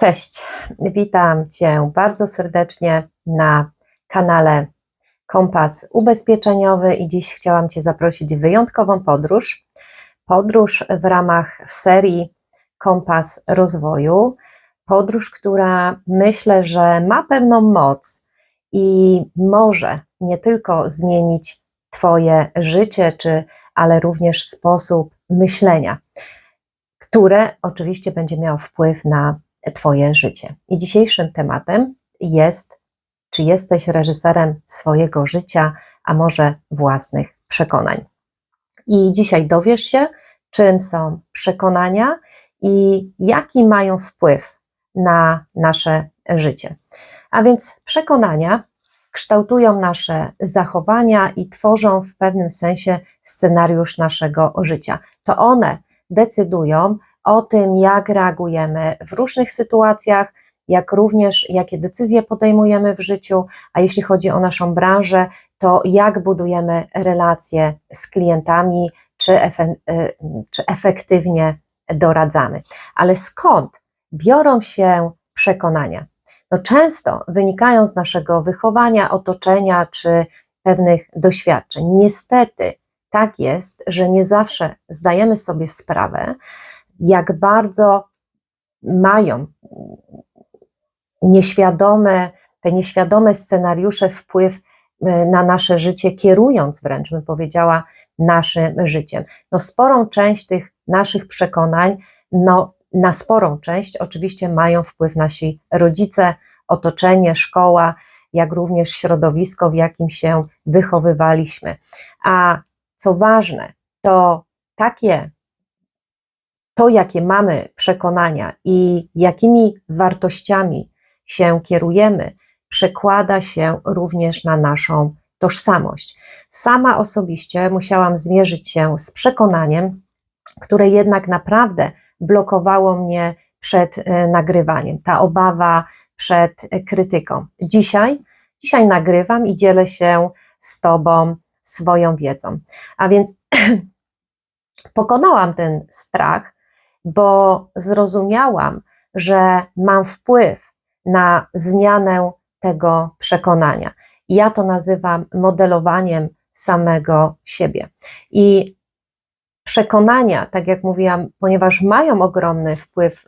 Cześć, witam Cię bardzo serdecznie na kanale Kompas Ubezpieczeniowy i dziś chciałam Cię zaprosić w wyjątkową podróż. Podróż w ramach serii Kompas Rozwoju. Podróż, która myślę, że ma pewną moc i może nie tylko zmienić Twoje życie, czy, ale również sposób myślenia, które oczywiście będzie miało wpływ na Twoje życie. I dzisiejszym tematem jest, czy jesteś reżyserem swojego życia, a może własnych przekonań. I dzisiaj dowiesz się, czym są przekonania i jaki mają wpływ na nasze życie. A więc przekonania kształtują nasze zachowania i tworzą w pewnym sensie scenariusz naszego życia. To one decydują o tym, jak reagujemy w różnych sytuacjach, jak również jakie decyzje podejmujemy w życiu, a jeśli chodzi o naszą branżę, to jak budujemy relacje z klientami, czy, efe, y, czy efektywnie doradzamy. Ale skąd biorą się przekonania? No często wynikają z naszego wychowania, otoczenia czy pewnych doświadczeń. Niestety tak jest, że nie zawsze zdajemy sobie sprawę, jak bardzo mają nieświadome, te nieświadome scenariusze wpływ e, na nasze życie, kierując wręcz, bym powiedziała, naszym życiem. No, sporą część tych naszych przekonań, no, na sporą część oczywiście mają wpływ nasi rodzice, otoczenie, szkoła, jak również środowisko, w jakim się wychowywaliśmy. A co ważne, to takie to, jakie mamy przekonania i jakimi wartościami się kierujemy, przekłada się również na naszą tożsamość. Sama osobiście musiałam zmierzyć się z przekonaniem, które jednak naprawdę blokowało mnie przed e, nagrywaniem. Ta obawa przed krytyką. Dzisiaj, dzisiaj nagrywam i dzielę się z Tobą swoją wiedzą. A więc pokonałam ten strach, bo zrozumiałam, że mam wpływ na zmianę tego przekonania. Ja to nazywam modelowaniem samego siebie. I przekonania, tak jak mówiłam, ponieważ mają ogromny wpływ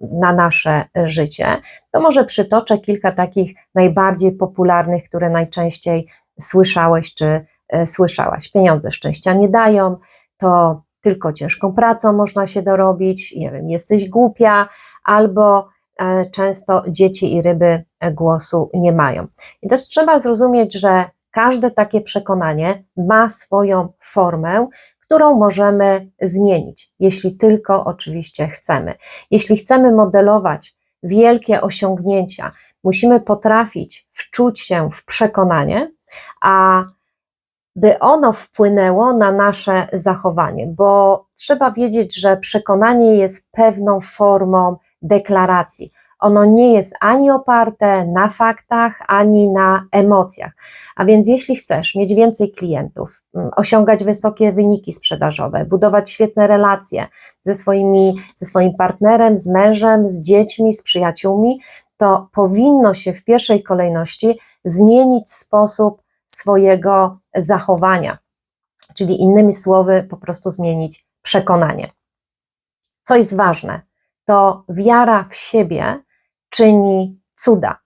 na nasze życie, to może przytoczę kilka takich najbardziej popularnych, które najczęściej słyszałeś czy e, słyszałaś. Pieniądze szczęścia nie dają, to tylko ciężką pracą można się dorobić, nie wiem, jesteś głupia, albo e, często dzieci i ryby głosu nie mają. I też trzeba zrozumieć, że każde takie przekonanie ma swoją formę, którą możemy zmienić, jeśli tylko oczywiście chcemy. Jeśli chcemy modelować wielkie osiągnięcia, musimy potrafić wczuć się w przekonanie, a by ono wpłynęło na nasze zachowanie, bo trzeba wiedzieć, że przekonanie jest pewną formą deklaracji. Ono nie jest ani oparte na faktach, ani na emocjach. A więc, jeśli chcesz mieć więcej klientów, mm, osiągać wysokie wyniki sprzedażowe, budować świetne relacje ze, swoimi, ze swoim partnerem, z mężem, z dziećmi, z przyjaciółmi, to powinno się w pierwszej kolejności zmienić sposób swojego zachowania, czyli innymi słowy, po prostu zmienić przekonanie. Co jest ważne, to wiara w siebie czyni cuda.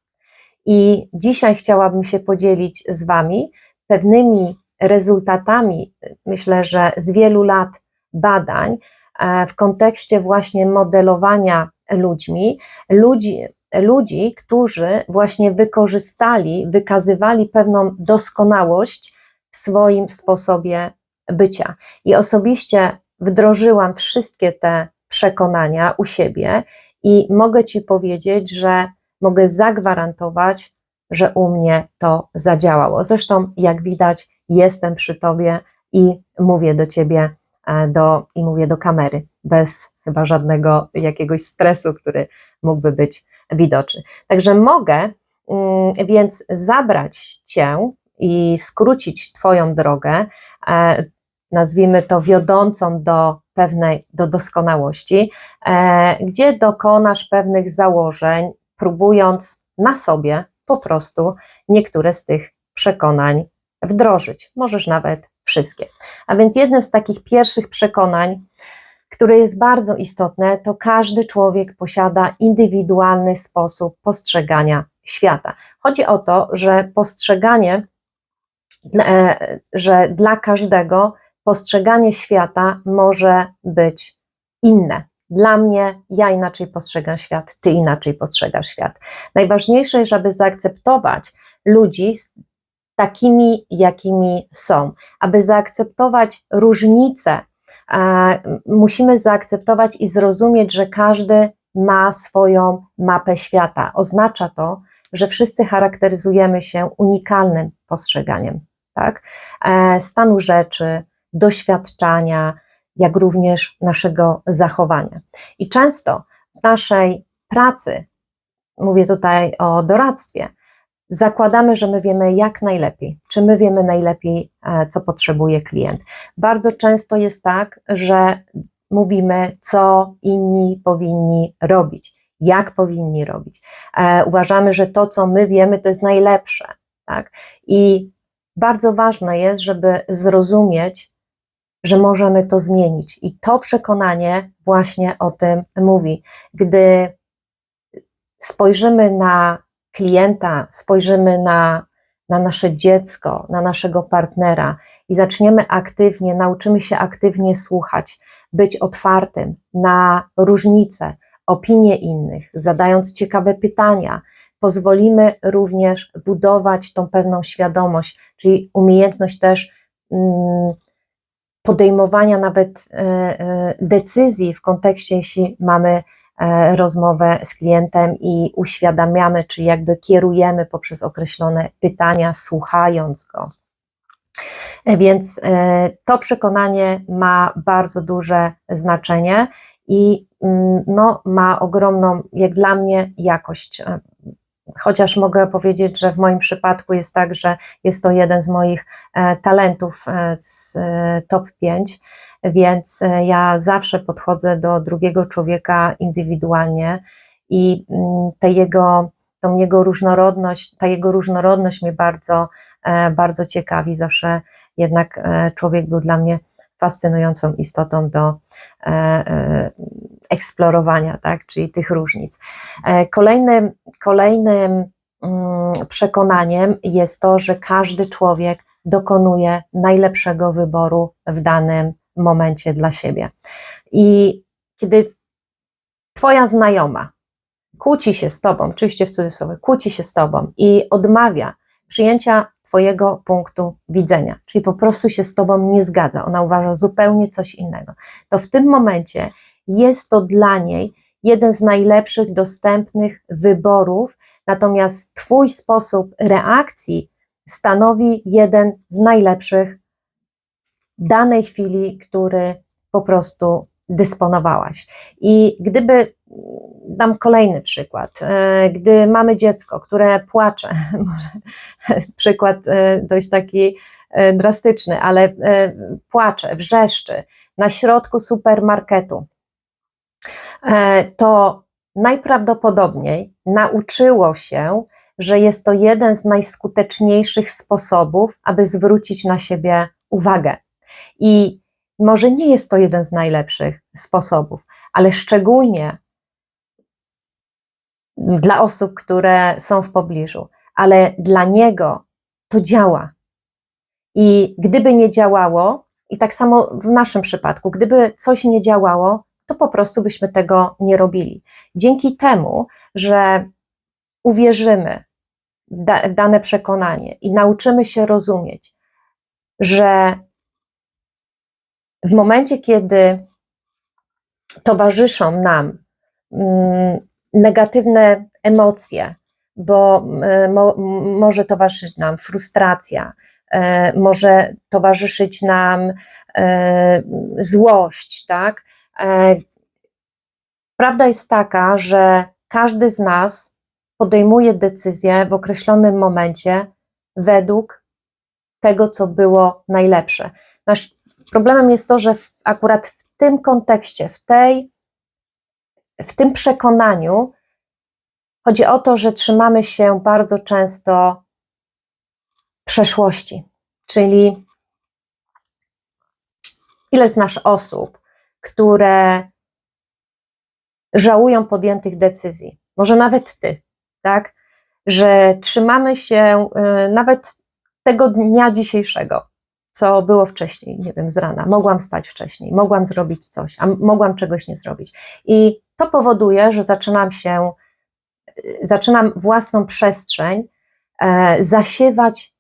I dzisiaj chciałabym się podzielić z Wami pewnymi rezultatami, myślę, że z wielu lat badań e, w kontekście właśnie modelowania ludźmi, ludzi, ludzi, którzy właśnie wykorzystali, wykazywali pewną doskonałość w swoim sposobie bycia. I osobiście wdrożyłam wszystkie te przekonania u siebie i mogę Ci powiedzieć, że mogę zagwarantować, że u mnie to zadziałało. Zresztą, jak widać, jestem przy Tobie i mówię do Ciebie e, do, i mówię do kamery, bez chyba żadnego jakiegoś stresu, który mógłby być widoczny. Także mogę mm, więc zabrać Cię i skrócić Twoją drogę, e, nazwijmy to wiodącą do pewnej do doskonałości, e, gdzie dokonasz pewnych założeń, próbując na sobie po prostu niektóre z tych przekonań wdrożyć. Możesz nawet wszystkie. A więc jednym z takich pierwszych przekonań, które jest bardzo istotne, to każdy człowiek posiada indywidualny sposób postrzegania świata. Chodzi o to, że postrzeganie, e, że dla każdego postrzeganie świata może być inne. Dla mnie, ja inaczej postrzegam świat, ty inaczej postrzegasz świat. Najważniejsze jest, żeby zaakceptować ludzi takimi, jakimi są. Aby zaakceptować różnice, musimy zaakceptować i zrozumieć, że każdy ma swoją mapę świata. Oznacza to, że wszyscy charakteryzujemy się unikalnym postrzeganiem tak? E, stanu rzeczy, doświadczania, jak również naszego zachowania. I często w naszej pracy, mówię tutaj o doradztwie, zakładamy, że my wiemy jak najlepiej, czy my wiemy najlepiej, e, co potrzebuje klient. Bardzo często jest tak, że mówimy, co inni powinni robić, jak powinni robić. E, uważamy, że to, co my wiemy, to jest najlepsze. Tak? I bardzo ważne jest, żeby zrozumieć, że możemy to zmienić. I to przekonanie właśnie o tym mówi. Gdy spojrzymy na klienta, spojrzymy na, na nasze dziecko, na naszego partnera i zaczniemy aktywnie, nauczymy się aktywnie słuchać, być otwartym na różnice, opinie innych, zadając ciekawe pytania, pozwolimy również budować tą pewną świadomość, czyli umiejętność też. Mm, podejmowania nawet e, e, decyzji w kontekście, jeśli mamy rozmowę z klientem i uświadamiamy, czy jakby kierujemy poprzez określone pytania, słuchając go. Więc to przekonanie ma bardzo duże znaczenie i mm, no, ma ogromną, jak dla mnie, jakość Chociaż mogę powiedzieć, że w moim przypadku jest tak, że jest to jeden z moich e, talentów e, z e, top 5, więc ja zawsze podchodzę do drugiego człowieka indywidualnie i mm, te jego, tą jego różnorodność, ta jego różnorodność mnie bardzo, bardzo ciekawi. Zawsze jednak człowiek był dla mnie fascynującą istotą do eksplorowania, tak, czyli tych różnic. E, kolejnym, kolejnym mm, przekonaniem jest to, że każdy człowiek dokonuje najlepszego wyboru w danym momencie dla siebie. I kiedy Twoja znajoma kłóci się z Tobą, oczywiście w cudzysłowie, kłóci się z Tobą i odmawia przyjęcia Twojego punktu widzenia, czyli po prostu się z Tobą nie zgadza, ona uważa zupełnie coś innego, to w tym momencie jest to dla niej jeden z najlepszych dostępnych wyborów, natomiast Twój sposób reakcji stanowi jeden z najlepszych danej chwili, który po prostu dysponowałaś. I gdyby, dam kolejny przykład, e, gdy mamy dziecko, które płacze, może przykład e, dość taki e, drastyczny, ale płacze, wrzeszczy na środku supermarketu, to najprawdopodobniej nauczyło się, że jest to jeden z najskuteczniejszych sposobów, aby zwrócić na siebie uwagę. I może nie jest to jeden z najlepszych sposobów, ale szczególnie dla osób, które są w pobliżu, ale dla niego to działa. I gdyby nie działało, i tak samo w naszym przypadku, gdyby coś nie działało, to po prostu byśmy tego nie robili. Dzięki temu, że uwierzymy w, da, w dane przekonanie i nauczymy się rozumieć, że w momencie, kiedy towarzyszą nam mm, negatywne emocje, bo mo, może towarzyszyć nam frustracja, e, może towarzyszyć nam e, złość, tak? E, prawda jest taka, że każdy z nas podejmuje decyzję w określonym momencie według tego, co było najlepsze. Nasz problemem jest to, że w, akurat w tym kontekście, w tej, w tym przekonaniu, chodzi o to, że trzymamy się bardzo często przeszłości, czyli ile znasz osób, które żałują podjętych decyzji, może nawet ty, tak? Że trzymamy się y, nawet tego dnia dzisiejszego, co było wcześniej, nie wiem, z rana. Mogłam stać wcześniej, mogłam zrobić coś, a mogłam czegoś nie zrobić. I to powoduje, że zaczynam się, y, zaczynam własną przestrzeń e, zasiewać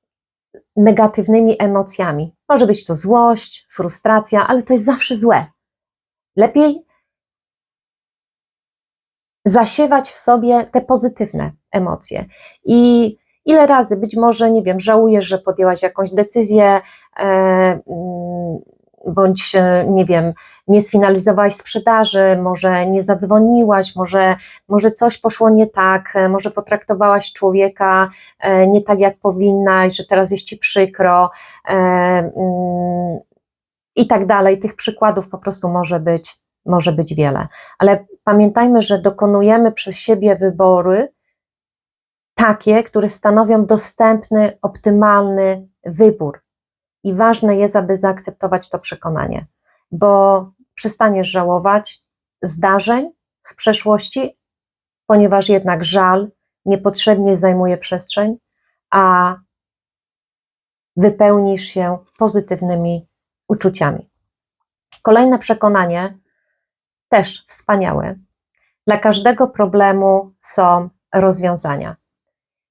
negatywnymi emocjami. Może być to złość, frustracja, ale to jest zawsze złe. Lepiej zasiewać w sobie te pozytywne emocje. I ile razy być może, nie wiem, żałujesz, że podjęłaś jakąś decyzję, bądź, e, nie wiem, nie sfinalizowałaś sprzedaży, może nie zadzwoniłaś, może, może coś poszło nie tak, e, może potraktowałaś człowieka nie tak, jak powinnaś, że teraz jest ci przykro mm, i tak dalej. Tych przykładów po prostu może być, może być wiele. Ale pamiętajmy, że dokonujemy przez siebie wybory takie, które stanowią dostępny, optymalny wybór. I ważne jest, aby zaakceptować to przekonanie, bo przestaniesz żałować zdarzeń z przeszłości, ponieważ jednak żal niepotrzebnie zajmuje przestrzeń, a wypełnisz się pozytywnymi uczuciami. Kolejne przekonanie też wspaniałe. Dla każdego problemu są rozwiązania.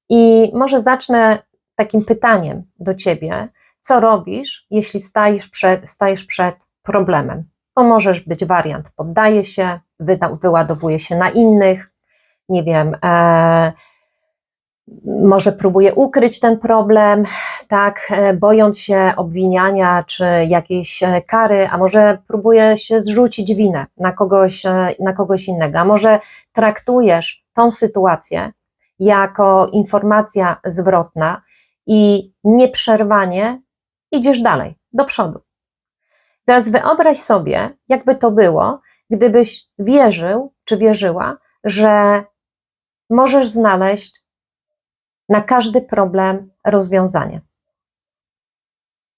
I może zacznę takim pytaniem do ciebie: co robisz, jeśli stajesz przed, stajesz przed problemem? Bo możesz być wariant, poddaje się, wyda, wyładowuje się na innych, nie wiem, e, może próbuje ukryć ten problem, tak, e, bojąc się obwiniania czy jakiejś e, kary, a może próbuje się zrzucić winę na kogoś, e, na kogoś innego, a może traktujesz tą sytuację jako informacja zwrotna i nieprzerwanie idziesz dalej, do przodu. Teraz wyobraź sobie, jakby to było, gdybyś wierzył czy wierzyła, że możesz znaleźć na każdy problem rozwiązanie.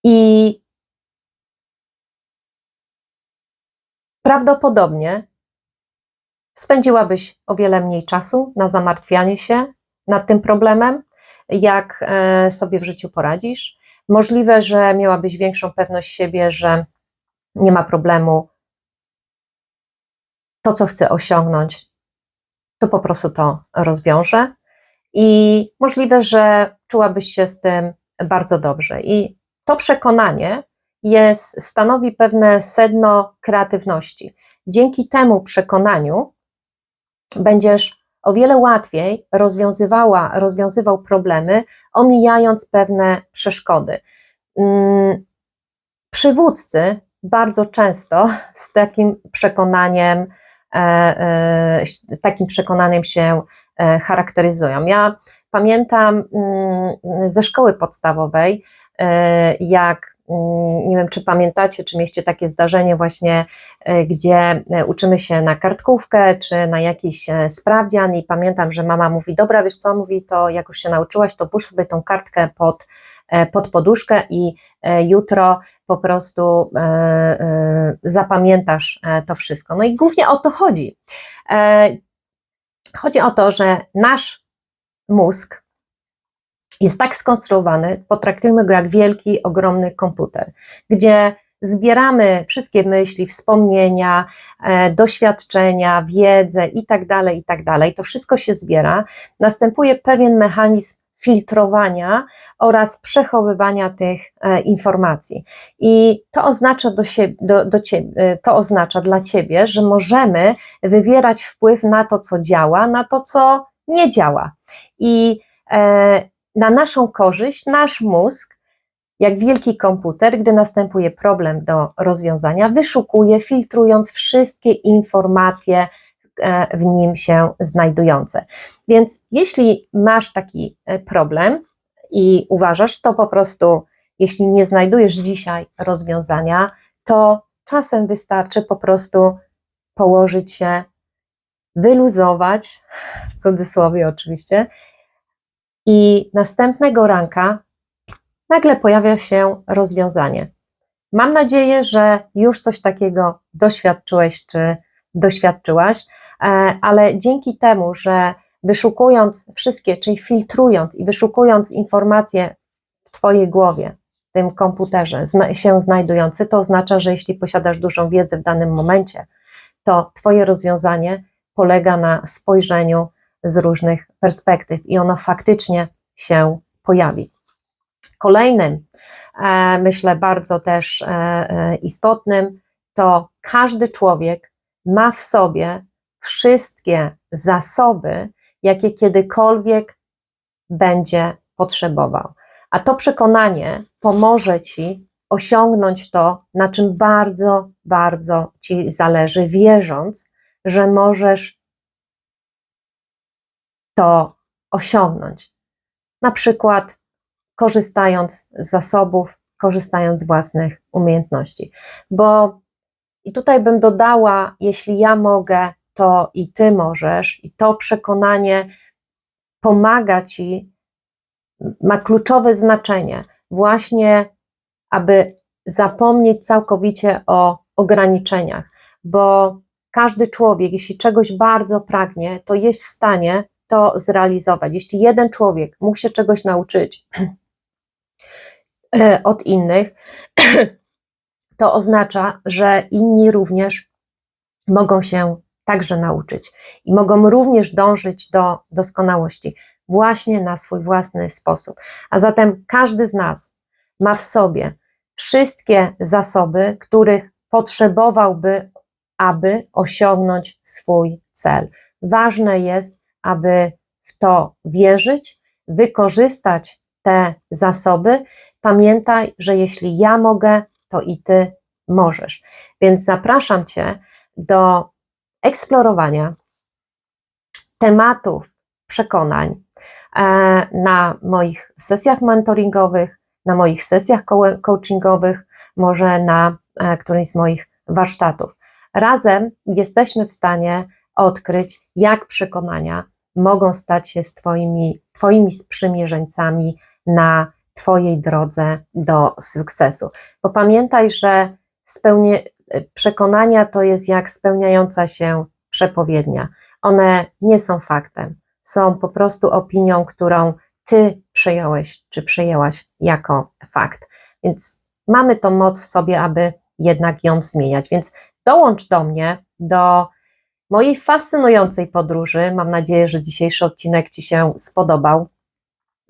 I prawdopodobnie spędziłabyś o wiele mniej czasu na zamartwianie się nad tym problemem, jak e, sobie w życiu poradzisz. Możliwe, że miałabyś większą pewność siebie, że nie ma problemu. To, co chcę osiągnąć, to po prostu to rozwiążę. I możliwe, że czułabyś się z tym bardzo dobrze. I to przekonanie jest, stanowi pewne sedno kreatywności. Dzięki temu przekonaniu będziesz o wiele łatwiej rozwiązywała, rozwiązywał problemy, omijając pewne przeszkody. Mm, przywódcy bardzo często z takim przekonaniem, e, e, z takim przekonaniem się e, charakteryzują. Ja pamiętam mm, ze szkoły podstawowej, jak mm, nie wiem, czy pamiętacie, czy mieliście takie zdarzenie właśnie, gdzie uczymy się na kartkówkę, czy na jakiś sprawdzian i pamiętam, że mama mówi, dobra, wiesz co, mówi, to jak już się nauczyłaś, to włóż sobie tą kartkę pod E, pod poduszkę i e, jutro po prostu e, zapamiętasz to wszystko. No i głównie o to chodzi. Chodzi o to, że nasz mózg jest tak skonstruowany, potraktujmy go jak wielki, ogromny komputer, gdzie zbieramy wszystkie myśli, wspomnienia, doświadczenia, wiedzę i tak dalej, i tak. To wszystko się zbiera. Następuje pewien mechanizm filtrowania oraz przechowywania tych e, informacji. I to oznacza, do do, do ciebie, e, to oznacza dla ciebie, że możemy wywierać wpływ na to, co działa, na to, co nie działa. I e, na naszą korzyść nasz mózg jak wielki komputer, gdy następuje problem do rozwiązania, wyszukuje, filtrując wszystkie informacje E, w nim się znajdujące. Więc jeśli masz taki e, problem i uważasz, to po prostu, jeśli nie znajdujesz dzisiaj rozwiązania, to czasem wystarczy po prostu położyć się, wyluzować, w cudzysłowie oczywiście, i następnego ranka nagle pojawia się rozwiązanie. Mam nadzieję, że już coś takiego doświadczyłeś czy doświadczyłaś, e, ale dzięki temu, że wyszukując wszystkie, czyli filtrując i wyszukując informacje w Twojej głowie, w tym komputerze się znajdujący, to oznacza, że jeśli posiadasz dużą wiedzę w danym momencie, to Twoje rozwiązanie polega na spojrzeniu z różnych perspektyw i ono faktycznie się pojawi. Kolejnym, e, myślę, bardzo też e, e, istotnym, to każdy człowiek ma w sobie wszystkie zasoby, jakie kiedykolwiek będzie potrzebował. A to przekonanie pomoże ci osiągnąć to, na czym bardzo, bardzo ci zależy, wierząc, że możesz to osiągnąć. Na przykład korzystając z zasobów, korzystając z własnych umiejętności. Bo i tutaj bym dodała, jeśli ja mogę, to i ty możesz, i to przekonanie pomaga ci, ma kluczowe znaczenie, właśnie aby zapomnieć całkowicie o ograniczeniach, bo każdy człowiek, jeśli czegoś bardzo pragnie, to jest w stanie to zrealizować. Jeśli jeden człowiek mógł się czegoś nauczyć e, od innych, to oznacza, że inni również mogą się także nauczyć i mogą również dążyć do doskonałości właśnie na swój własny sposób. A zatem każdy z nas ma w sobie wszystkie zasoby, których potrzebowałby, aby osiągnąć swój cel. Ważne jest, aby w to wierzyć, wykorzystać te zasoby. Pamiętaj, że jeśli ja mogę, to i ty możesz. Więc zapraszam cię do eksplorowania tematów przekonań e, na moich sesjach mentoringowych, na moich sesjach coachingowych, może na e, którymś z moich warsztatów. Razem jesteśmy w stanie odkryć, jak przekonania mogą stać się twoimi, twoimi sprzymierzeńcami na Twojej drodze do sukcesu. Bo pamiętaj, że spełnie, przekonania to jest jak spełniająca się przepowiednia. One nie są faktem, są po prostu opinią, którą Ty przyjąłeś czy przyjęłaś jako fakt. Więc mamy tą moc w sobie, aby jednak ją zmieniać. Więc dołącz do mnie, do mojej fascynującej podróży. Mam nadzieję, że dzisiejszy odcinek Ci się spodobał.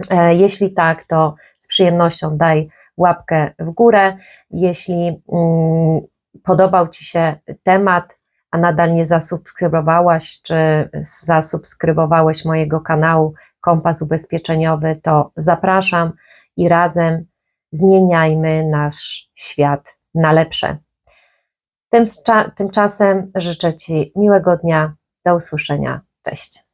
E, jeśli tak, to z przyjemnością daj łapkę w górę. Jeśli mm, podobał Ci się temat, a nadal nie zasubskrybowałaś czy zasubskrybowałeś mojego kanału Kompas Ubezpieczeniowy, to zapraszam i razem zmieniajmy nasz świat na lepsze. Tymczasem życzę Ci miłego dnia. Do usłyszenia. Cześć.